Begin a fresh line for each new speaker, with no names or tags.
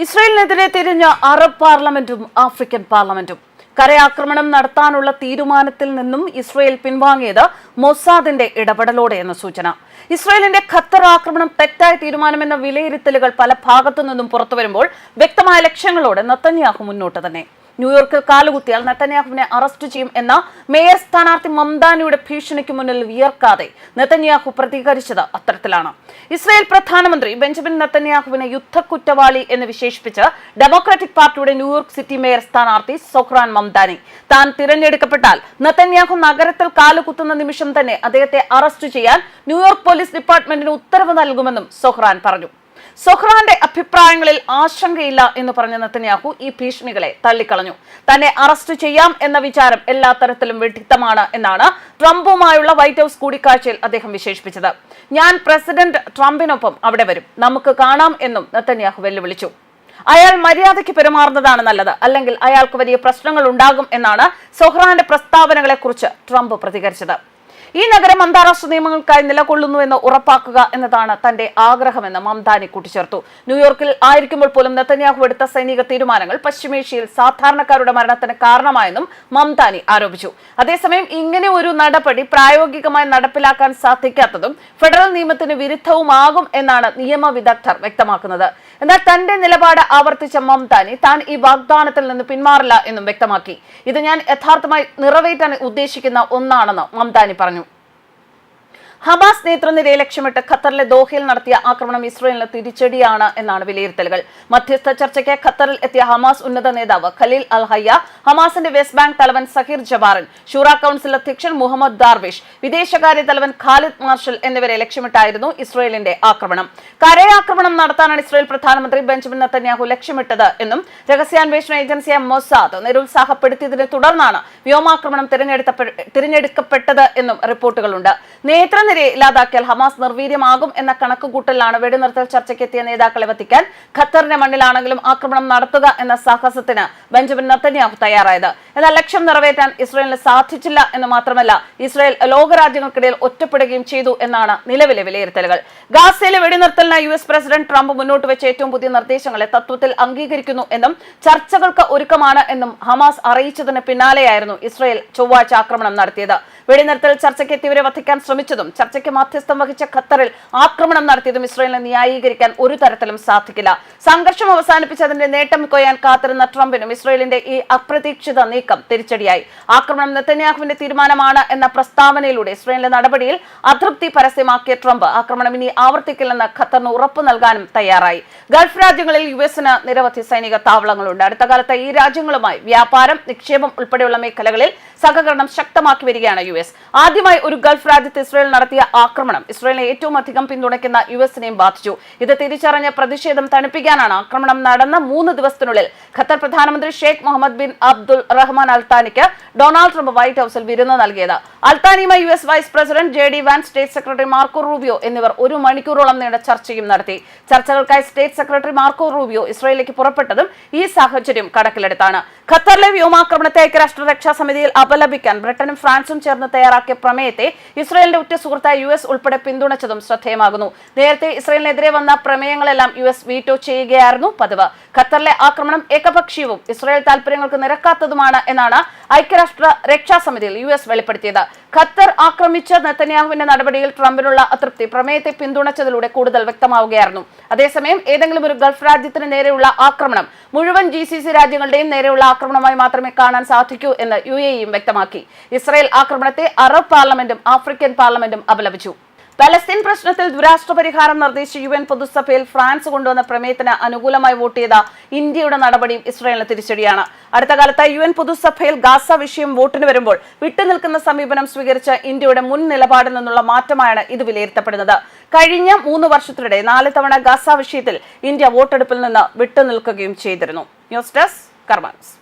ഇസ്രയേലിനെതിരെ തിരിഞ്ഞ Arab പാർലമെന്റും African പാർലമെന്റും. കരയാക്രമണം നടത്താനുള്ള തീരുമാനത്തിൽ നിന്നും ഇസ്രയേൽ പിൻവാങ്ങിയത് മൊസാദിന്റെ ഇടപെടലോടെ എന്ന സൂചന. ഇസ്രയേലിന്റെ ഖത്തർ ആക്രമണം തെറ്റായ തീരുമാനമെന്ന വിലയിരുത്തലുകൾ പല ഭാഗത്തു നിന്നും പുറത്തുവരുമ്പോൾ വ്യക്തമായ ലക്ഷ്യങ്ങളോടെ നത്തന്യാഹു മുന്നോട്ട് തന്നെ. ന്യൂയോർക്കിൽ കാലുകുത്തിയാൽ നെത്തന്യാഹുവിനെ അറസ്റ്റ് ചെയ്യും എന്ന മേയർ സ്ഥാനാർത്ഥി മംദാനിയുടെ ഭീഷണിക്ക് മുന്നിൽ വിയർക്കാതെ നെത്തന്യാഹു പ്രതികരിച്ചത് അത്തരത്തിലാണ്. ഇസ്രായേൽ പ്രധാനമന്ത്രി ബെഞ്ചമിൻ നെത്തന്യാഹുവിനെ യുദ്ധക്കുറ്റവാളി എന്ന് വിശേഷിപ്പിച്ച് ഡെമോക്രാറ്റിക് പാർട്ടിയുടെ ന്യൂയോർക്ക് സിറ്റി മേയർ സ്ഥാനാർത്ഥി സൊഹ്റാൻ മംദാനി. താൻ തിരഞ്ഞെടുക്കപ്പെട്ടാൽ നെത്തന്യാഹു നഗരത്തിൽ കാലുകുത്തുന്ന നിമിഷം തന്നെ അദ്ദേഹത്തെ അറസ്റ്റ് ചെയ്യാൻ ന്യൂയോർക്ക് പോലീസ് ഡിപ്പാർട്ട്മെന്റിന് ഉത്തരവ് നൽകുമെന്നും സൊഹ്റാൻ പറഞ്ഞു. സൊഹ്റാന്റെ അഭിപ്രായങ്ങളിൽ ആശങ്കയില്ല എന്ന് പറഞ്ഞ നെത്തന്യാഹു ഈ ഭീഷണികളെ തള്ളിക്കളഞ്ഞു. തന്നെ അറസ്റ്റ് ചെയ്യാം എന്ന വിചാരം എല്ലാ തരത്തിലും വെട്ടിത്തമാണ് എന്നാണ് ട്രംപുമായുള്ള വൈറ്റ് ഹൌസ് കൂടിക്കാഴ്ചയിൽ അദ്ദേഹം വിശേഷിപ്പിച്ചത്. ഞാൻ പ്രസിഡന്റ് ട്രംപിനൊപ്പം അവിടെ വരും. നമുക്ക് കാണാം എന്നും നെത്തന്യാഹു വെല്ലുവിളിച്ചു. അയാൾ മര്യാദയ്ക്ക് പെരുമാറുന്നതാണ് നല്ലത്. അല്ലെങ്കിൽ അയാൾക്ക് വലിയ പ്രശ്നങ്ങൾ ഉണ്ടാകും എന്നാണ് സൊഹ്റാന്റെ പ്രസ്താവനകളെ കുറിച്ച് ട്രംപ് പ്രതികരിച്ചത്. ഈ നഗരം അന്താരാഷ്ട്ര നിയമങ്ങൾക്കായി നിലകൊള്ളുന്നുവെന്ന് ഉറപ്പാക്കുക എന്നതാണ് തന്റെ ആഗ്രഹമെന്ന് മംദാനി കൂട്ടിച്ചേർത്തു. ന്യൂയോർക്കിൽ ആയിരിക്കുമ്പോൾ പോലും നെത്തന്യാഹു എടുത്ത സൈനിക തീരുമാനങ്ങൾ പശ്ചിമേഷ്യയിൽ സാധാരണക്കാരുടെ മരണത്തിന് കാരണമായെന്നും മംദാനി ആരോപിച്ചു. അതേസമയം ഇങ്ങനെ ഒരു നടപടി പ്രായോഗികമായി നടപ്പിലാക്കാൻ സാധിക്കാത്തതും ഫെഡറൽ നിയമത്തിന് വിരുദ്ധവുമാകും എന്നാണ് നിയമ വിദഗ്ധർ വ്യക്തമാക്കുന്നത്. എന്നാൽ തന്റെ നിലപാട് ആവർത്തിച്ച മംദാനി താൻ ഈ വാഗ്ദാനത്തിൽ നിന്ന് പിന്മാറില്ല എന്നും വ്യക്തമാക്കി. ഇത് ഞാൻ യഥാർത്ഥമായി നിറവേറ്റാൻ ഉദ്ദേശിക്കുന്ന ഒന്നാണെന്ന് മംദാനി പറഞ്ഞു. ഹമാസ് നേതൃനിരയെ ലക്ഷ്യമിട്ട് ഖത്തറിലെ ദോഹയിൽ നടത്തിയ ആക്രമണം ഇസ്രയേലിന് തിരിച്ചടിയാണ് എന്നാണ് വിലയിരുത്തലുകൾ. മധ്യസ്ഥ ചർച്ചയ്ക്ക് ഖത്തറിൽ എത്തിയ ഹമാസ് ഉന്നത നേതാവ് ഖലീൽ അൽ ഹയ്യ ഹമാസിന്റെ വെസ്റ്റ് ബാങ്ക് തലവൻ സഹീർ ജബാറിൻ ഷൂറ കൌൺസിൽ അധ്യക്ഷൻ മുഹമ്മദ് ദാർവിഷ് വിദേശകാര്യ തലവൻ ഖാലിദ് മാർഷൽ എന്നിവരെ ലക്ഷ്യമിട്ടായിരുന്നു ഇസ്രയേലിന്റെ ആക്രമണം. കരയാക്രമണം നടത്താനാണ് ഇസ്രയേൽ പ്രധാനമന്ത്രി ബെഞ്ചമിൻ നത്തന്യാഹു ലക്ഷ്യമിട്ടത് എന്നും രഹസ്യാന്വേഷണ ഏജൻസിയായ മൊസാദ് നിരുത്സാഹപ്പെടുത്തിയതിനെ തുടർന്നാണ് വ്യോമാക്രമണം തിരഞ്ഞെടുക്കപ്പെട്ടത് എന്നും റിപ്പോർട്ടുകളുണ്ട്. നേതൃനിരയെ ഇല്ലാതാക്കിയാൽ ഹമാസ് നിർവീര്യമാകും എന്ന കണക്കുകൂട്ടലിലാണ് വെടിനിർത്തൽ ചർച്ചയ്ക്കെത്തിയ നേതാക്കളെ വത്തിക്കാൻ ഖത്തറിന്റെ മണ്ണിലാണെങ്കിലും ആക്രമണം നടത്തുക എന്ന സാഹസത്തിന് ബെഞ്ചമിൻ നത്തന്യാഹു തയ്യാറായത്. എന്നാൽ ലക്ഷ്യം നിറവേറ്റാൻ ഇസ്രയേലിന് സാധിച്ചില്ല എന്ന് മാത്രമല്ല ഇസ്രയേൽ ലോകരാജ്യങ്ങൾക്കിടയിൽ ഒറ്റപ്പെടുകയും ചെയ്തു എന്നാണ് നിലവിലെ വിലയിരുത്തലുകൾ. ഗാസയിലെ വെടിനിർത്തലിന് യു എസ് പ്രസിഡന്റ് ട്രംപ് മുന്നോട്ട് വെച്ച ഏറ്റവും പുതിയ നിർദ്ദേശങ്ങളെ തത്വത്തിൽ അംഗീകരിക്കുന്നു എന്നും ചർച്ചകൾക്ക് ഒരുക്കമാണ് എന്നും ഹമാസ് അറിയിച്ചതിന് പിന്നാലെയായിരുന്നു ഇസ്രയേൽ ചൊവ്വാഴ്ച ആക്രമണം നടത്തിയത്. വെടിനിർത്തൽ ചർച്ചയ്ക്ക് എത്തിയവരെ വധിക്കാൻ ശ്രമിച്ചതും ചർച്ചയ്ക്ക് മാധ്യസ്ഥം വഹിച്ച ഖത്തറിൽ ആക്രമണം നടത്തിയതും ഇസ്രയേലിനെ ന്യായീകരിക്കാൻ ഒരു തരത്തിലും സാധിക്കില്ല. സംഘർഷം അവസാനിപ്പിച്ചതിന്റെ നേട്ടം കൊയ്യാൻ കാത്തിരുന്ന ട്രംപിനും ഇസ്രയേലിന്റെ ഈ അപ്രതീക്ഷിത നീക്കം തിരിച്ചടിയായി. ആക്രമണം നെത്തന്യാഹുവിന്റെ തീരുമാനമാണ് എന്ന പ്രസ്താവനയിലൂടെ ഇസ്രയേലിന്റെ നടപടിയിൽ അതൃപ്തി പരസ്യമാക്കിയ ട്രംപ് ആക്രമണം ഇനി ആവർത്തിക്കില്ലെന്ന് ഖത്തറിന് ഉറപ്പു നൽകാനും തയ്യാറായി. ഗൾഫ് രാജ്യങ്ങളിൽ യു എസിന് നിരവധി സൈനിക താവളങ്ങളുണ്ട്. അടുത്ത കാലത്ത് ഈ രാജ്യങ്ങളുമായി വ്യാപാരം നിക്ഷേപം ഉൾപ്പെടെയുള്ള മേഖലകളിൽ സഹകരണം ശക്തമാക്കി വരികയാണ് യു എസ്. ആദ്യമായി ഒരു ഗൾഫ് രാജ്യത്ത് ഇസ്രയേൽ നടത്തിയ ആക്രമണം ഇസ്രയേലിനെ ഏറ്റവും അധികം പിന്തുണയ്ക്കുന്ന യു എസിനെയും ബാധിച്ചു. ഇത് തിരിച്ചറിഞ്ഞ പ്രതിഷേധം തണുപ്പിക്കാനാണ് ആക്രമണം നടന്ന മൂന്ന് ദിവസത്തിനുള്ളിൽ ഖത്തർ പ്രധാനമന്ത്രി Sheikh Mohammed bin Abdul Rahman അൽത്താനിക്ക് Donald Trump White ഹൌസിൽ വിരുന്ന് നൽകിയത്. അൽത്താനിയുമായി U S vice president J D Vance state secretary Marco Rubio എന്നിവർ ഒരു മണിക്കൂറോളം നീണ്ട ചർച്ചയും നടത്തി. ചർച്ചകൾക്കായി സ്റ്റേറ്റ് സെക്രട്ടറി മാർക്കോ റൂബിയോ ഇസ്രയേലിലേക്ക് പുറപ്പെട്ടതും ഈ സാഹചര്യം കണക്കിലെടുത്താണ് ഖത്തറിലെ വ്യോമാക്രമണത്തെ ഐക്യരാഷ്ട്ര രക്ഷാ സമിതിയിൽ അപലപിക്കാൻ ബ്രിട്ടനും ഫ്രാൻസും ചേർന്ന് തയ്യാറാക്കിയ പ്രമേയത്തെ ഇസ്രയേലിന്റെ ഉറ്റ സുഹൃത്തായ യു എസ് ഉൾപ്പെടെ പിന്തുണച്ചതും ശ്രദ്ധേയമാകുന്നു. നേരത്തെ ഇസ്രയേലിനെതിരെ വന്ന പ്രമേയങ്ങളെല്ലാം യു എസ് വീറ്റോ ചെയ്യുകയായിരുന്നു. പതിവ്. ഖത്തറിലെ ആക്രമണം ഏകപക്ഷീയവും ഇസ്രയേൽ താൽപര്യങ്ങൾക്ക് നിരക്കാത്തതുമാണ് എന്നാണ് ഐക്യരാഷ്ട്ര രക്ഷാ സമിതിയിൽ യു എസ് വെളിപ്പെടുത്തിയത്. ഖത്തർ ആക്രമിച്ച നെത്തന്യാഹുവിന്റെ നടപടിയിൽ ട്രംപിനുള്ള അതൃപ്തി പ്രമേയത്തെ പിന്തുണച്ചതിലൂടെ കൂടുതൽ വ്യക്തമാവുകയായിരുന്നു. അതേസമയം ഏതെങ്കിലും ഒരു ഗൾഫ് രാജ്യത്തിന് നേരെയുള്ള ആക്രമണം മുഴുവൻ ജി സി സി രാജ്യങ്ങളുടെയും നേരെയുള്ള ആക്രമണമായി മാത്രമേ കാണാൻ സാധിക്കൂ എന്ന് യു എയും വ്യക്തമാക്കി. ഇസ്രായേൽ ആക്രമണത്തെ അറബ് പാർലമെന്റും ആഫ്രിക്കൻ പാർലമെന്റും അപലപിച്ചു. പലസ്തീൻ പ്രശ്നത്തിൽ ദുരാഷ്ട്ര പരിഹാരം നിർദ്ദേശിച്ച യു എൻ പൊതുസഭയിൽ ഫ്രാൻസ് കൊണ്ടുവന്ന പ്രമേയത്തിന് അനുകൂലമായി വോട്ട് ചെയ്ത ഇന്ത്യയുടെ നടപടിയും ഇസ്രായേലിന് തിരിച്ചടിയാണ്. അടുത്ത കാലത്ത് യു എൻ പൊതുസഭയിൽ ഗാസ വിഷയം വോട്ടിന് വരുമ്പോൾ വിട്ടുനിൽക്കുന്ന സമീപനം സ്വീകരിച്ച ഇന്ത്യയുടെ മുൻ നിലപാടിൽ നിന്നുള്ള മാറ്റമാണ് ഇത് വിലയിരുത്തപ്പെടുന്നത്. കഴിഞ്ഞ മൂന്ന് വർഷത്തിനിടെ നാല് തവണ ഗാസ വിഷയത്തിൽ ഇന്ത്യ വോട്ടെടുപ്പിൽ നിന്ന് വിട്ടുനിൽക്കുകയും ചെയ്തിരുന്നു. News desk കർമാൻസ്